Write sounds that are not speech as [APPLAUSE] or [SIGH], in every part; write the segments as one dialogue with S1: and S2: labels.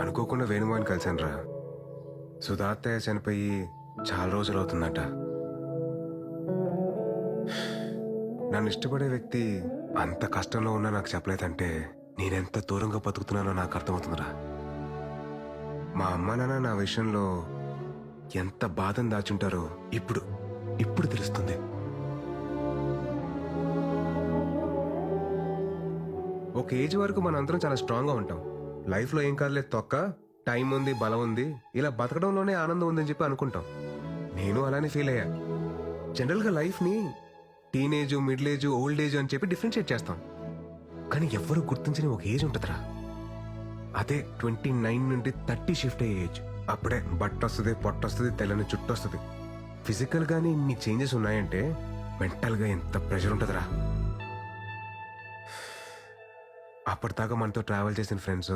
S1: అనుకోకుండా వేణుమాని కలిశాను రా సుధాత్తయ్య చనిపోయి చాలా రోజులు అవుతుందట. నన్ను ఇష్టపడే వ్యక్తి అంత కష్టంలో ఉన్నా నాకు చెప్పలేదంటే నేనెంత దూరంగా బతుకుతున్నానో నాకు అర్థమవుతుందిరా. మా అమ్మ నాన్న నా విషయంలో ఎంత బాధను దాచుంటారో ఇప్పుడు ఇప్పుడు తెలుస్తుంది. ఒక ఏజ్ వరకు మనందరం చాలా స్ట్రాంగ్గా ఉంటాం. లైఫ్లో ఏం కాదులే తొక్క టైం ఉంది బలం ఉంది ఇలా బతకడంలోనే ఆనందం ఉందని చెప్పి అనుకుంటాం. నేను అలానే ఫీల్ అయ్యా. జనరల్గా లైఫ్ని teenage middle age old age అని చెప్పి డిఫరెన్షియేట్ చేస్తాం. కానీ ఎవ్వరూ గుర్తించని ఒక ఏజ్ ఉంటుందిరా. అదే ట్వంటీ నైన్ నుండి థర్టీ షిఫ్ట్ అయ్యే ఏజ్. అప్పుడే బట్ట వస్తుంది పొట్ట వస్తుంది తెల్లని చుట్టూ వస్తుంది. ఫిజికల్గానే ఇన్ని చేంజెస్ ఉన్నాయంటే మెంటల్గా ఎంత ప్రెషర్ ఉంటుందిరా. అప్పటిదాకా మనతో ట్రావెల్ చేసిన ఫ్రెండ్స్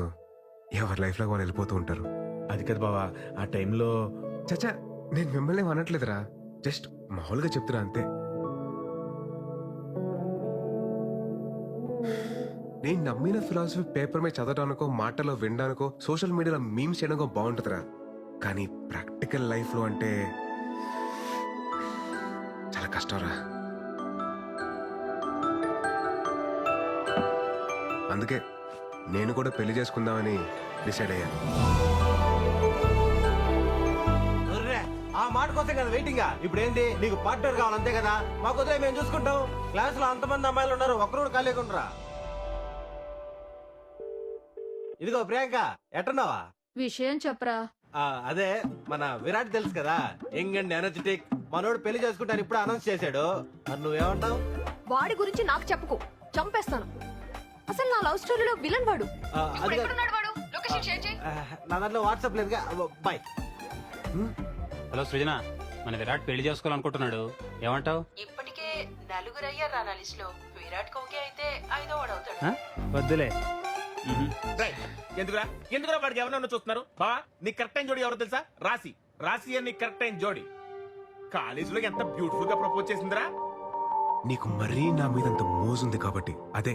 S1: ఎవరి లైఫ్లో వాళ్ళు వెళ్ళిపోతూ ఉంటారు.
S2: అది కదా బావా ఆ టైంలో
S1: చచ్చా నేను మిమ్మల్ని ఏం అనట్లేదురా. జస్ట్ మామూలుగా చెప్తున్నా అంతే. నేను నమ్మిన ఫిలాసఫీ పేపర్ మీద చదవడానికో మాటలో వినడానికో సోషల్ మీడియాలో మీమ్స్ చేయడానికో బాగుంటుందిరా. కానీ ప్రాక్టికల్ లైఫ్లో అంటే చాలా కష్టంరా. అందుకే నేను కూడా పెళ్ళి చేసుకుందామని డిసైడ్ అయ్యాను.
S3: ఆ మాట కోసం కదా వెయిటింగ్? ఇప్పుడు ఏంటి నీకు పార్ట్నర్ కావాలి అంతే కదా? మా కుదిరే మేము చూసుకుంటాం. క్లాస్లో అంతమంది అమ్మాయిలు ఉన్నారు ఒక్కరు కూడా ఖాళీగా ఇదిగో ప్రియాంక ఎట్టున్నావా?
S4: విషయం చెప్పరా.
S3: ఆ, అదే మన విరాట్ తెలుసు కదా యంగ్ అండ్ ఎనర్జెటిక్. మనోడు పెళ్ళి చేసుకుంటాను ఇప్పుడు అనౌన్స్ చేశాడు. మరి నువ్వేమంటావు?
S5: వాడి గురించి నాకు చెప్పుకో చంపేస్తాను. లవ్ స్టోరీలో విలన్ వాడు?
S3: ఆ,
S5: ఇప్పుడు
S3: అది
S5: ఎక్కడున్నాడు వాడు? లొకేషన్ షేర్ చేయి.
S3: ఆ, నా దాంట్లో వాట్సాప్ లేదుగా బాయ్.
S6: హలో సృజన మన విరాట్ పెళ్ళి చేసుకోవాలనుకుంటున్నాడు. ఏమంటావు?
S7: ఇప్పటికే నలుగురు అయ్యారు నా లిస్ట్లో విరాట్ కోహ్లీ అయితే ఐదో వాడు అవుతాడు.
S6: వద్దులే.
S2: రేయ్, ఎందుకురా? ఎందుకురా వాడికి ఎవరన్నా చూస్తున్నారు? బా నీ కరెక్ట్ టైం జోడి ఎవరో తెలుసా? రాసి రాసి అని కరెక్ట్ టైం జోడి. కాలేజీలో ఎంత బ్యూటిఫుల్గా ప్రపోజ్ చేసిందిరా?
S1: నీకు మరీ నా మీద అంత మోజుంది కాబట్టి అదే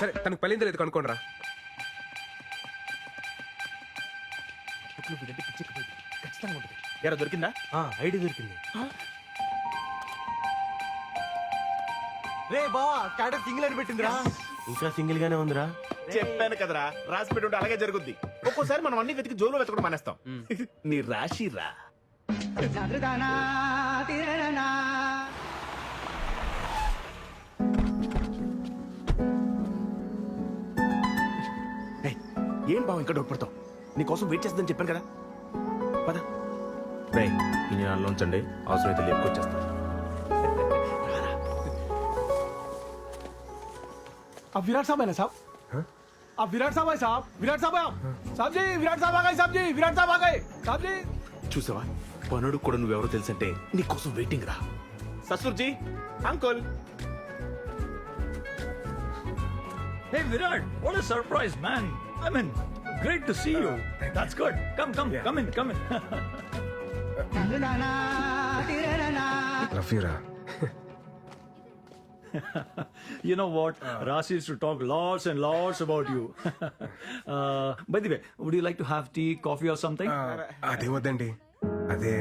S1: సరే తనకు పెళ్ళింది లేదు కనుక్కోండి రా
S2: ఎరా దొరికిందా?
S3: ఐడి దొరికింది. రే బావా స్టాటస్ సింగిల్ అని పెట్టిందిరా. ఇంకా సింగిల్ గానే ఉందిరా?
S2: చెప్పాను కదరా రాసి పెట్టి ఉంటే అలాగే జరుగుద్ది. ఒక్కోసారి మనం అన్ని వెతికి జోలు వెతకడం మానేస్తాం. నీ రాశి ఏం బావ ఇంకా డౌట్ పడతావు నీకోసం వెయిట్ చేస్తుందని చెప్పాను కదా పద రే ఈ నెలలో ఉంచండి అవసరమైతే లేపుకొచ్చేస్తాను
S8: अब विराट साहब है ना साहब अब विराट साहब है साहब विराट साहब है आप साहब जी विराट साहब आ गए साहब जी विराट साहब आ गए साहब जी
S2: చూసావా పనుడు కూడా నువ్వెవరో తెలుసంటే నీకోసం వెయిటింగ్ రా ససుర్జీ uncle
S9: Hey Virat, what a surprise, man! I mean,
S4: great to see you. That's good. Come, come, come in, come in.
S1: Love యూరా
S4: you know what? Rasi used to talk lots and lots about you. [LAUGHS] uh, by the way, would you like to have tea, coffee, or something?
S1: అదే వద్దండి అదే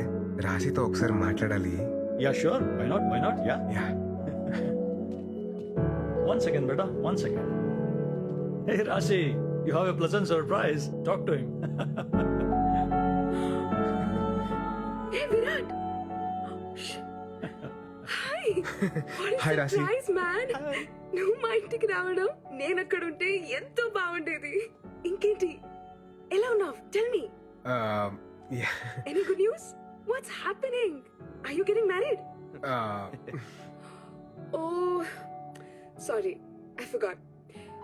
S1: రాశితో ఒకసారి మాట్లాడాలి
S4: yeah, sure. Why not? Why not? Yeah.
S1: Yeah [LAUGHS]
S4: One second, beta. One second. Hey, Rasi, You have a pleasant surprise. Talk to him.
S5: Hey, Virat. Hi
S1: Hi, Rasi.
S5: Nice man నువ్వు మా ఇంటికి రావడం నేను అక్కడ ఉంటే ఎంతో బాగుండేది ఇంకేంటి ఎలా ఉన్నావు tell me any good news what's happening are you getting married oh sorry I forgot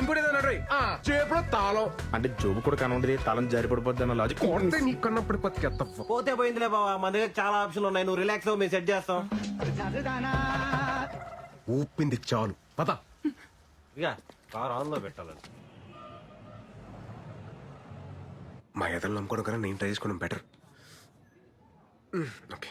S1: ఇంకోటి చేపలో తాళం.
S2: అంటే జోబు కూడా కనుండదు తాళం జారి పడిపోద్ది అన్న లాజిక్
S1: కొడితే నీ కన్నప్పుడు బతికెత్తవ్వ
S3: పోతే పోయిందిలే బావా మన దగ్గర చాలా ఆప్షన్లు ఉన్నాయి. నువ్వు రిలాక్స్ అవ్వు మేము సెట్ చేస్తాం.
S1: ఊపింది చాలు. పద.
S3: ఇక కార్ ఆన్లో పెట్టాలని
S1: మా ఎదలు నమ్ముకోవడం కన్నా నేను ట్రై చేసుకోవడం బెటర్ ఓకే.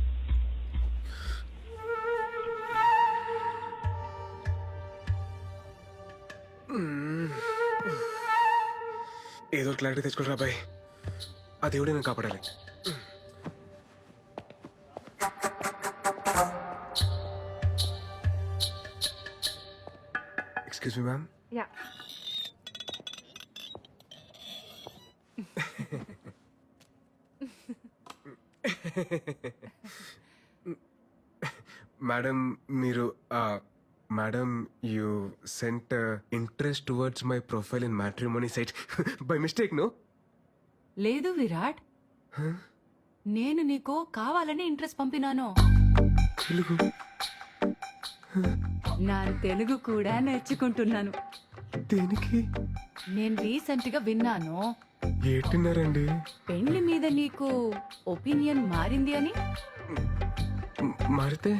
S1: ఏదో క్లారిటీ తెచ్చుకోరా బాయ్ ఆ దేవుడే నేను కాపాడాలి. Excuse me ma'am
S5: yeah
S1: madam మీరు madam you sent interest towards my profile in matrimony site by mistake no
S9: లేదు విరాట్. నేను నీకు కావాలని ఇంట్రెస్ట్ పంపినాను.
S1: తెలుగు.
S9: నా తెలుగు కూడా నేర్చుకుంటున్నాను.
S1: దేనికి?
S9: నేను రీసెంట్గా విన్నాను.
S1: ఏటిన్నారండి?
S9: పెళ్ళి మీద నీకు ఒపీనియన్ మారింది అని?
S1: మారితే?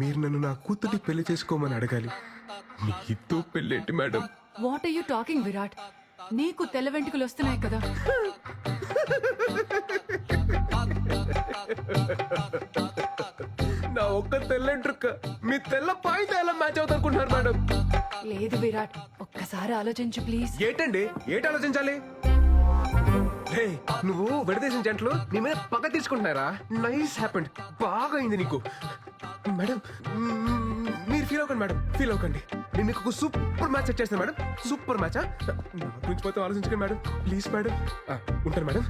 S1: మీరు నన్ను నా కూతుర్ని పెళ్ళి చేసుకోమని అడగాలి. మీతో పెళ్ళేంటి madam?
S9: What are you talking Virat నీకు తెల్ల వెంట్రుకలు వస్తున్నాయి కదా.
S1: నా ఒక్క తెల్లంట్రుక్క మీ తెల్ల పాయింట్ ఎలా మ్యాచ్ అవుతా అనుకుంటున్నారు మేడం?
S9: లేదు విరాట్ ఒక్కసారి ఆలోచించు ప్లీజ్
S1: ఏంటండి? ఏంటి ఆలోచించాలి? హే, నువ్వు విడదీసిన జంటలు నీ మీద పగ తీసుకుంటున్నారా నైస్ హ్యాపెండ్ బాగా అయింది నీకు. మేడం మీరు ఫీల్ అవ్వకండి మేడం ఫీల్ అవ్వకండి. నేను మీకు ఒక సూపర్ మ్యాచ్ సెట్ చేస్తాను మేడం. సూపర్ మ్యాచ్ నా గురించి మాత్రం ఆలోచించకండి మేడం. Please madam. ఉంటారు ఉంటాను మేడం.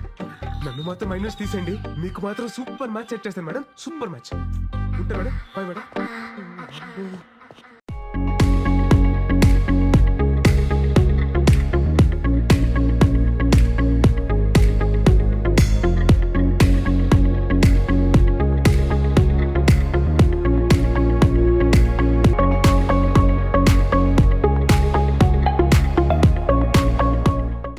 S1: నన్ను మాత్రం మైనస్ తీసేయండి. మీకు మాత్రం సూపర్ మ్యాచ్ సెట్ చేస్తాను మేడం. సూపర్ మ్యాచ్ ఉంటాను మేడం. Bye madam.